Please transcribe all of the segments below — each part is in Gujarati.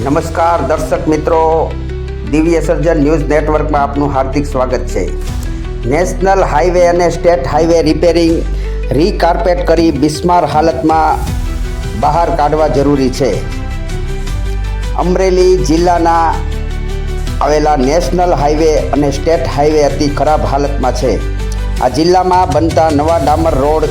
નમસ્કાર, દર્શક મિત્રો. દિવ્ય સર્જન ન્યૂઝ નેટવર્કમાં આપનું હાર્દિક સ્વાગત છે. નેશનલ હાઈવે અને સ્ટેટ હાઈવે રિપેરિંગ, રીકાર્પેટ કરી બિસ્માર હાલતમાં બહાર કાઢવા જરૂરી છે. અમરેલી જિલ્લાના આવેલા નેશનલ હાઈવે અને સ્ટેટ હાઈવે અતિ ખરાબ હાલતમાં છે. આ જિલ્લામાં બનતા નવા ડામર રોડ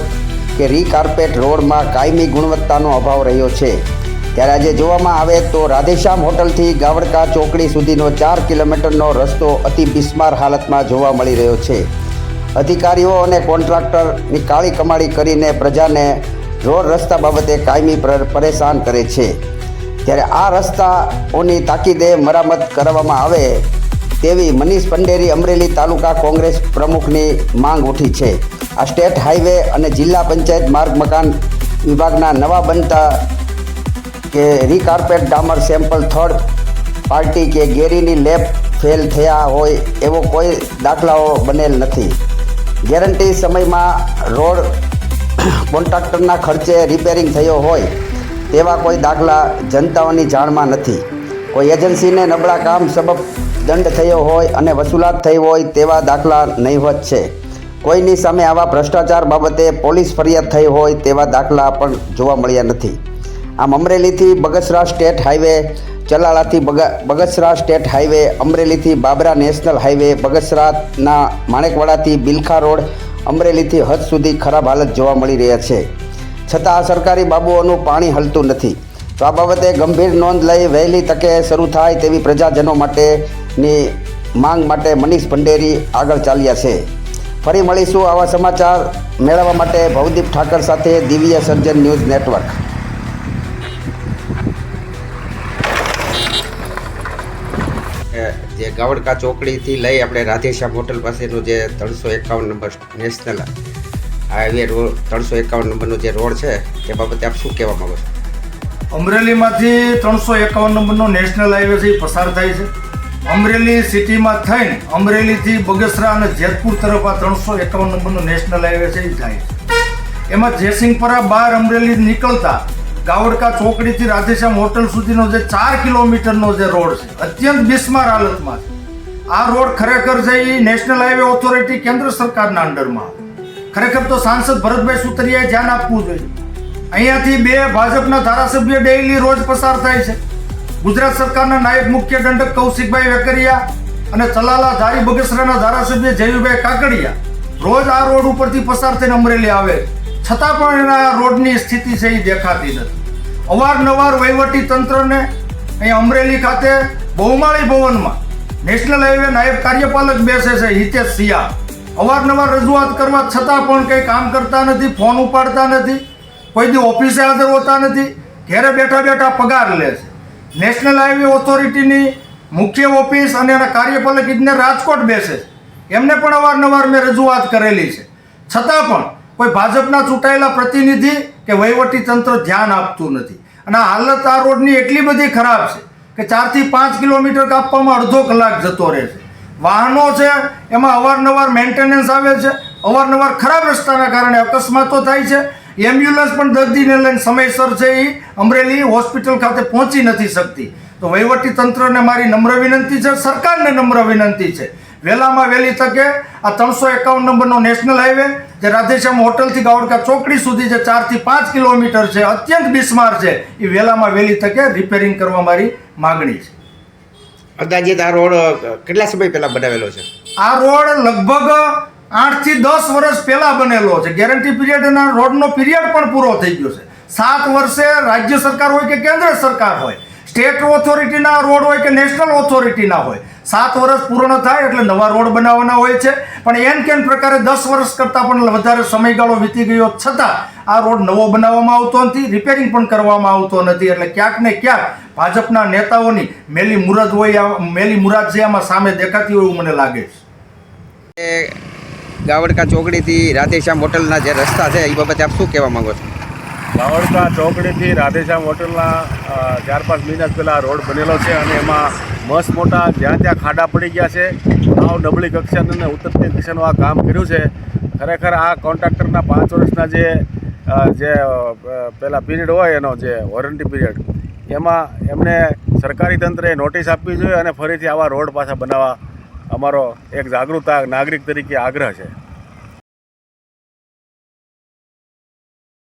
કે રીકાર્પેટ રોડમાં કાયમી ગુણવત્તાનો અભાવ રહ્યો છે. ત્યારે આજે જોવામાં આવે તો રાધેશ્યામ હોટલથી ગાવડકા ચોકડી સુધીનો ચાર કિલોમીટરનો રસ્તો અતિ બિસ્માર હાલતમાં જોવા મળી રહ્યો છે. અધિકારીઓ અને કોન્ટ્રાક્ટરની કાળી કમાણી કરીને પ્રજાને રોડ રસ્તા બાબતે કાયમી પર- પરેશાન કરે છે. ત્યારે આ રસ્તાઓની તાકીદે મરામત કરવામાં આવે તેવી મનીષ પંડેરી અમરેલી તાલુકા કોંગ્રેસ પ્રમુખની માંગ ઉઠી છે. આ સ્ટેટ હાઈવે અને જિલ્લા પંચાયત માર્ગ મકાન વિભાગના નવા બનતા કે રીકાર્પેટ ડામર સેમ્પલ થર્ડ પાર્ટી કે ગેરીની લેબ ફેલ થયા હોય એવો કોઈ દાખલાઓ બનેલ નથી. ગેરંટી સમયમાં રોડ કોન્ટ્રાક્ટરના ખર્ચે રિપેરિંગ થયો હોય તેવા કોઈ દાખલા જનતાઓની જાણમાં નથી. કોઈ એજન્સીને નબળા કામ સબબ દંડ થયો હોય અને વસૂલાત થઈ હોય તેવા દાખલા નહીવત છે. કોઈની સામે આવા ભ્રષ્ટાચાર બાબતે પોલીસ ફરિયાદ થઈ હોય તેવા દાખલા પણ જોવા મળ્યા નથી. આમ અમરેલીથી બગસરા સ્ટેટ હાઈવે, ચલાળાથી બગસરા સ્ટેટ હાઈવે, અમરેલીથી બાબરા નેશનલ હાઈવે, બગસરાના માણેકવાડાથી બિલખા રોડ, અમરેલીથી હદ સુધી ખરાબ હાલત જોવા મળી રહ્યા છે. છતાં આ સરકારી બાબુઓનું પાણી હલતું નથી. તો આ બાબતે ગંભીર નોંધ લઈ વહેલી તકે શરૂ થાય તેવી પ્રજાજનો માટેની માંગ માટે મનીષ ભંડેરી આગળ ચાલ્યા છે. ફરી મળીશું આવા સમાચાર મેળવવા માટે ભવદીપ ઠાકર સાથે દિવ્ય સર્જન ન્યૂઝ નેટવર્ક. જે ગાવડકા ચોકડીથી લઈ આપણે રાધેશ્યામ હોટલ પાસેનું જે ત્રણસો એકાવન નંબર નેશનલ હાઈવે રોડ ત્રણસો એકાવન નંબરનો જે રોડ છે, તે બાબતે આપ શું કહેવા માંગો છો? અમરેલીમાંથી ત્રણસો એકાવન નંબરનો નેશનલ હાઈવેથી પસાર થાય છે. અમરેલી સિટીમાં થઈને અમરેલીથી બગસરા અને જેતપુર તરફ આ ત્રણસો એકાવન નંબરનો નેશનલ હાઈવે છે, એ જાય છે. એમાં જયસિંહપરા બહાર અમરેલી નીકળતા ગાવડકા ચોકડીથી રાધેશ્યામ હોટલ સુધીનો જે ચાર કિલોમીટરનો જે રોડ છે, અત્યંત બિસ્માર હાલતમાં છે. આ રોડ ખરેખર છે એ નેશનલ હાઈવે ઓથોરિટી કેન્દ્ર સરકારના અંડરમાં ખરેખર તો સાંસદ ભરતભાઈ સુતરિયાએ ધ્યાન આપવું જોઈએ. અહીંયાથી બે ભાજપના ધારાસભ્ય ડેઇલી રોજ પસાર થાય છે. ગુજરાત સરકારના નાયબ મુખ્ય દંડક કૌશિકભાઈ વેકરિયા અને ચલાલા ધારી બગસરાના ધારાસભ્ય જયુભાઈ કાકડિયા રોજ આ રોડ ઉપરથી પસાર થઈને અમરેલી આવે છે. છતાં પણ એના રોડની સ્થિતિ છે એ દેખાતી નથી. અવારનવાર વહીવટી તંત્રને અહીં અમરેલી ખાતે બહુમાળી ભવનમાં નેશનલ હાઈવે નાયબ કાર્યપાલક બેસે છે હિતેશ સિયા અવારનવાર રજૂઆત કરવા છતાં પણ કંઈ કામ કરતા નથી, ફોન ઉપાડતા નથી, કોઈ દી ઓફિસે હાજર હોતા નથી, ઘેરે બેઠા બેઠા પગાર લે છે. નેશનલ હાઈવે ઓથોરિટીની મુખ્ય ઓફિસ અને એના કાર્યપાલક ઇજનેર રાજકોટ બેસે એમને પણ અવારનવાર મેં રજૂઆત કરેલી છે. છતાં પણ કોઈ ભાજપના ચૂંટાયેલા પ્રતિનિધિ કે વહીવટી તંત્ર ધ્યાન આપતું નથી. અને હાલત આ રોડની એટલી બધી ખરાબ છે કે ચારથી પાંચ કિલોમીટર કાપવામાં અડધો કલાક જતો રહે છે. વાહનો છે, એમાં અવારનવાર મેન્ટેનન્સ આવે છે, અવારનવાર ખરાબ રસ્તાના કારણે અકસ્માતો થાય છે. એમ્બ્યુલન્સ પણ દર્દીને લઈને સમયસર છે એ અમરેલી હોસ્પિટલ ખાતે પહોંચી નથી શકતી. તો વહીવટી તંત્રને મારી નમ્ર વિનંતી છે, સરકારને નમ્ર વિનંતી છે વહેલામાં વહેલી તકે આ ત્રણસો એકાવન નંબરનો નેશનલ હાઈવે જે રાધેશ્યામ હોટલથી ગાવડકા ચોકડી સુધી જે ચારથી પાંચ કિલોમીટર છે અત્યંત બિસ્માર છે એ વહેલામાં વહેલી તકે રિપેરિંગ કરવા મારી માગણી છે. અંદાજિત આ રોડ કેટલા સમય પહેલાં બનાવેલો છે? આ રોડ લગભગ આઠથી દસ વર્ષ પહેલા બનેલો છે. ગેરંટી પીરિયડના રોડનો પીરિયડ પણ પૂરો થઈ ગયો છે. સાત વર્ષે રાજ્ય સરકાર હોય કે કેન્દ્ર સરકાર હોય સ્ટેટ ઓથોરિટીના રોડ હોય કે નેશનલ ઓથોરિટીના હોય સાત વર્ષ પૂર્ણ થાય એટલે નવા રોડ બનાવવાના હોય છે. પણ એન કેન પ્રકારે દસ વર્ષ કરતાં પણ વધારે સમયગાળો વીતી ગયો છતાં આ રોડ નવો બનાવવામાં આવતો નથી રિપેરિંગ પણ કરવામાં આવતો નથી. એટલે ક્યાંક ને ક્યાંક ભાજપના નેતાઓની મેલી મુરદ હોય આ- મેલી મુરાદ છે આમાં સામે દેખાતી હોય એવું મને લાગે છે. એ ગાવડકા ચોકડીથી રાધેશ્યામ હોટલના જે રસ્તા છે એ બાબતે આપ શું કહેવા માંગો છો? ગાવડકા ચોકડીથી રાધેશ્યામ હોટલના ચાર પાંચ મહિના પહેલાં રોડ બનેલો છે અને એમાં મસ્ત મોટા, જ્યાં ત્યાં ખાડા પડી ગયા છે, આવ નબળી કક્ષાનું અને ઉત્તરની દિશાનું આ કામ કર્યું છે. ખરેખર આ કોન્ટ્રાક્ટરના પાંચ વર્ષના જે જે પહેલાં પીરિયડ હોય એનો જે વોરંટી પીરિયડ, એમાં એમને સરકારી તંત્રએ નોટિસ આપવી જોઈએ અને ફરીથી આવા રોડ પાછા બનાવવા અમારો એક જાગૃત નાગરિક તરીકે આગ્રહ છે.